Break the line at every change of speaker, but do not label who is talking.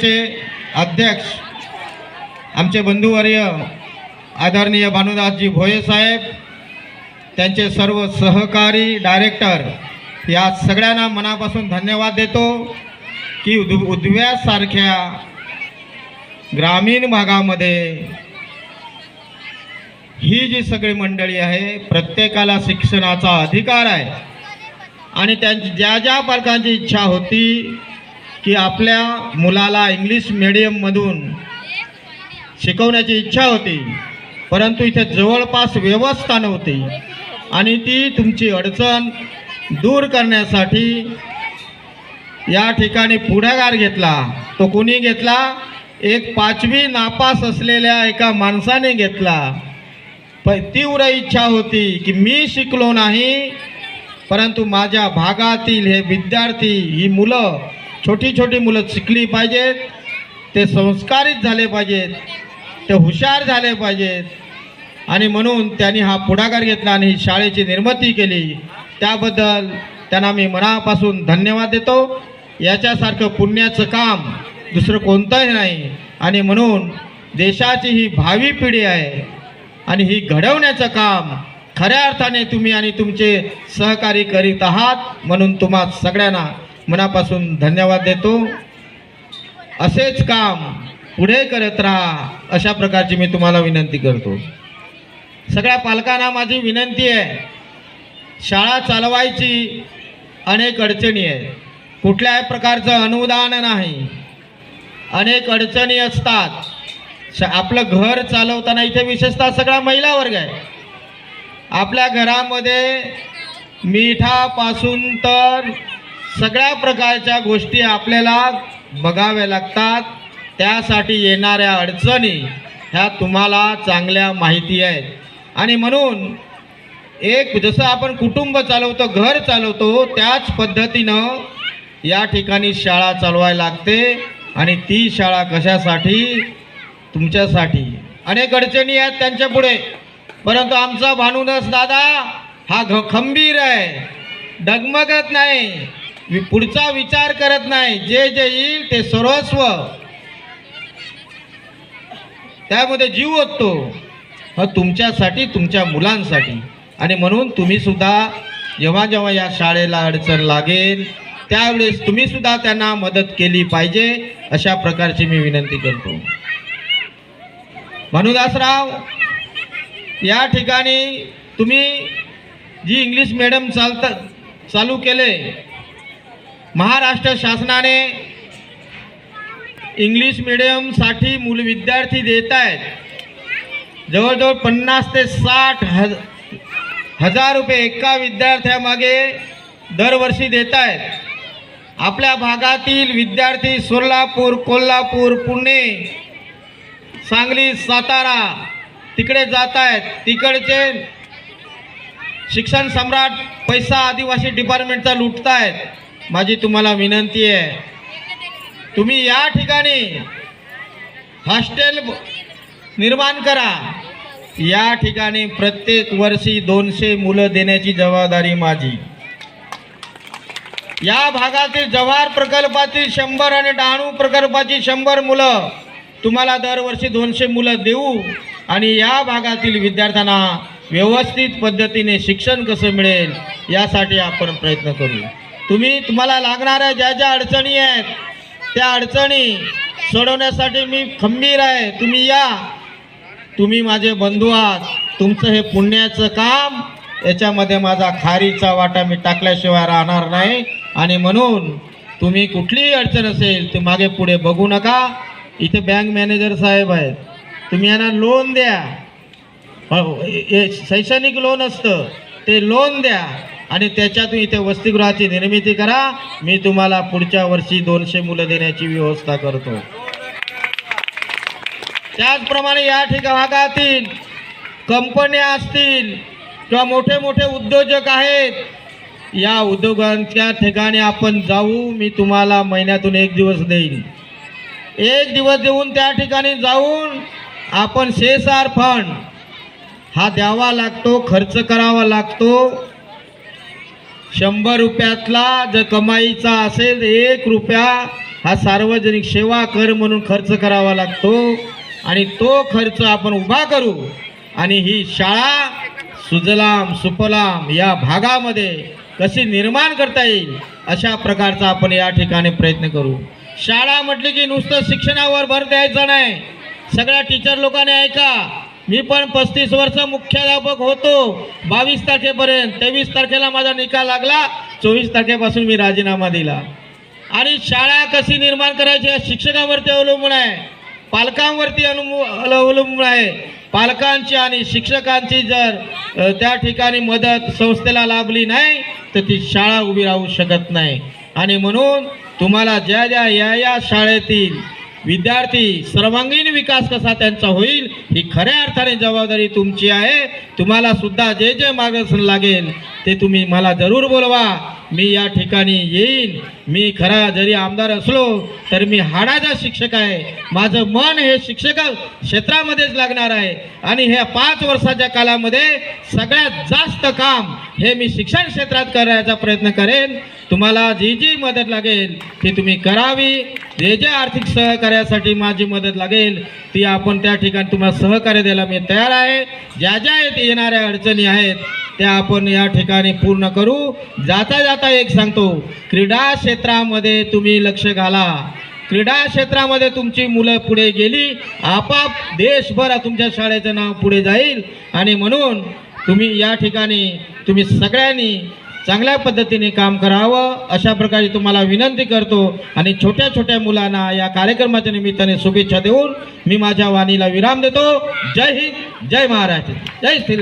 चे अध्यक्ष आमचे बंधुवर्य आदरणीय भानुदासजी भोये साहेब त्यांचे सर्व सहकारी डायरेक्टर या सगळ्यांना मनापासून धन्यवाद देतो की उद उदव्यासारख्या ग्रामीण भागामध्ये ही जी सगळी मंडळी आहे प्रत्येकाला शिक्षणाचा अधिकार आहे. आणि त्यांची ज्या ज्या पालकांची इच्छा होती की आपल्या मुलाला इंग्लिश मिडियममधून शिकवण्याची इच्छा होती परंतु इथे जवळपास व्यवस्था नव्हती. आणि ती तुमची अडचण दूर करण्यासाठी या ठिकाणी पुढाकार घेतला. तो कोणी घेतला? एक पाचवी नापास असलेल्या एका माणसाने घेतला. प तीव्र इच्छा होती की मी शिकलो नाही परंतु माझ्या भागातील हे विद्यार्थी ही मुलं छोटी छोटी मुलं शिकली पाहिजेत ते संस्कारित झाले पाहिजेत ते हुशार झाले पाहिजेत. आणि म्हणून त्यांनी हा पुढाकार घेतला आणि ही शाळेची निर्मिती केली. त्याबद्दल त्यांना मी मनापासून धन्यवाद देतो. याच्यासारखं पुण्याचं काम दुसरं कोणतंही नाही. आणि म्हणून देशाची ही भावी पिढी आहे. आणि ही घडवण्याचं काम खऱ्या अर्थाने तुम्ही आणि तुमचे सहकारी करीत आहात म्हणून तुम्हा सगळ्यांना मनापासून धन्यवाद देतो. असेच काम पुढे करत राहा अशा प्रकारची मी तुम्हाला विनंती करतो. सगळ्या पालकांना माझी विनंती आहे शाळा चालवायची अनेक अडचणी आहेत. कुठल्याही प्रकारचं अनुदान नाही. अनेक अडचणी असतात. श आपलं घर चालवताना इथे विशेषतः सगळा महिला वर्ग आहे. आपल्या घरामध्ये मिठापासून तर सगळ्या प्रकारच्या गोष्टी आपल्याला बघाव्या लागतात. त्यासाठी येणाऱ्या अडचणी ह्या तुम्हाला चांगल्या माहिती आहेत. आणि म्हणून एक जसं आपण कुटुंब चालवतो घर चालवतो त्याच पद्धतीनं या ठिकाणी शाळा चालवायला लागते. आणि ती शाळा कशासाठी? तुमच्यासाठी. अनेक अडचणी आहेत त्यांच्या पुढे. परंतु आमचा भानुदास दादा हा घ खंबीर आहे. डगमगत नाही. पुढचा विचार करत नाही. जे जे येईल ते सर्वस्व. त्यामध्ये जीव ओततो हा तुमच्यासाठी तुमच्या मुलांसाठी. आणि म्हणून तुम्ही सुद्धा जेव्हा जेव्हा या शाळेला अडचण लागेल त्यावेळेस तुम्ही सुद्धा त्यांना मदत केली पाहिजे अशा प्रकारची मी विनंती करतो. भानुदासराव या ठिकाणी तुम्ही जी इंग्लिश मिडियम चालता चालू केले महाराष्ट्र शासनाने इंग्लिश मिडियमसाठी मूल विद्यार्थी देत आहेत. जवळजवळ पन्नास ते साठ हज हजार रुपये एका विद्यार्थ्यामागे दरवर्षी देत आहेत. आपल्या भागातील विद्यार्थी सोलापूर कोल्हापूर पुणे सांगली सातारा तिकडे जात आहेत. तिकडचे शिक्षण सम्राट पैसा आदिवासी डिपार्टमेंटचा लुटतायत. माझी तुम्हाला विनंती आहे. तुम्ही या ठिकाणी हॉस्टेल निर्माण करा. या ठिकाणी प्रत्येक वर्षी दोनशे मुलं देण्याची जबाबदारी माझी. या भागातील जव्हार प्रकल्पातील शंभर आणि डहाणू प्रकल्पाची शंभर मुलं तुम्हाला दरवर्षी दोनशे मुलं देऊ आणि या भागातील विद्यार्थ्यांना व्यवस्थित पद्धतीने शिक्षण कसं मिळेल यासाठी आपण प्रयत्न करू. तुम्ही तुम्हाला लागणाऱ्या ज्या ज्या अडचणी आहेत त्या अडचणी सोडवण्यासाठी मी खंबीर आहे. तुम्ही या. तुम्ही माझे बंधू आहात. तुमचं हे पुण्याचं काम याच्यामध्ये माझा खारीचा वाटा मी टाकल्याशिवाय राहणार नाही. आणि म्हणून तुम्ही कुठलीही अडचण असेल ते मागे पुढे बघू नका. इथे बँक मॅनेजर साहेब आहेत. तुम्ही यांना लोन द्या. हो, हो शैक्षणिक लोन असतं. ते लोन द्या. आणि त्याच्यातून इथे वसतिगृहाची निर्मिती करा. मी तुम्हाला पुढच्या वर्षी दोनशे मुलं देण्याची व्यवस्था करतो. त्याचप्रमाणे या ठिका भागातील कंपन्या असतील किंवा मोठे मोठे उद्योजक आहेत या उद्योगांच्या ठिकाणी आपण जाऊ. मी तुम्हाला महिन्यातून एक दिवस देईन. एक दिवस देऊन त्या ठिकाणी जाऊन आपण शेसार फंड हा द्यावा लागतो खर्च करावा लागतो. शंभर रुपयातला जर कमाईचा असेल तर एक रुपया हा सार्वजनिक सेवा कर म्हणून खर्च करावा लागतो. आणि तो खर्च आपण उभा करू आणि ही शाळा सुजलाम सुफलाम या भागामध्ये कशी निर्माण करता येईल अशा प्रकारचा आपण या ठिकाणी प्रयत्न करू. शाळा म्हटली की नुसतं शिक्षणावर भर द्यायचा नाही. सगळ्या टीचर लोकांनी ऐका. मी पण पस्तीस वर्ष मुख्याध्यापक होतो. बावीस तारखेपर्यंत तेवीस तारखेला माझा निकाल लागला चोवीस तारखेपासून मी राजीनामा दिला. आणि शाळा कशी निर्माण करायची या अवलंबून आहे. पालकांवरती अनुमु अवलंबून आहे. पालकांची आणि शिक्षकांची जर त्या ठिकाणी मदत संस्थेला लाभली नाही तर ती शाळा उभी राहू शकत नाही. आणि म्हणून तुम्हाला ज्या ज्या या या शाळेतील विद्यार्थी सर्वांगीण विकास कसा त्यांचा होईल ही खऱ्या अर्थाने जबाबदारी तुमची आहे. तुम्हाला सुद्धा जे जे मार्गदर्शन लागेल ते तुम्ही मला जरूर बोलवा. मी या ठिकाणी येईन. मी खरा जरी आमदार असलो तर मी हाडाचा शिक्षक आहे. माझं मन हे शिक्षक क्षेत्रामध्येच लागणार आहे. आणि ह्या पाच वर्षाच्या कालामध्ये सगळ्यात जास्त काम हे मी शिक्षण क्षेत्रात करण्याचा प्रयत्न करेन. तुम्हाला जी जी मदत लागेल ती तुम्ही करावी. जे जे आर्थिक सहकार्यासाठी माझी मदत लागेल. ती आपण त्या ठिकाणी तुम्हाला सहकार्य द्यायला मी तयार आहे. ज्या ज्या येथे येणाऱ्या अडचणी आहेत त्या आपण या ठिकाणी पूर्ण करू. जाता जाता एक सांगतो क्रीडा क्षेत्रामध्ये तुम्ही लक्ष घाला. क्रीडा क्षेत्रामध्ये तुमची मुलं पुढे गेली आपाप देशभर तुमच्या शाळेचं नाव पुढे जाईल. आणि म्हणून तुम्ही या ठिकाणी तुम्ही सगळ्यांनी चांगल्या पद्धतीने काम करावं अशा प्रकारे तुम्हाला विनंती करतो आणि छोट्या छोट्या मुलांना या कार्यक्रमाच्या निमित्ताने शुभेच्छा देऊन मी माझ्या वाणीला विराम देतो. जय हिंद जय महाराष्ट्र जय श्री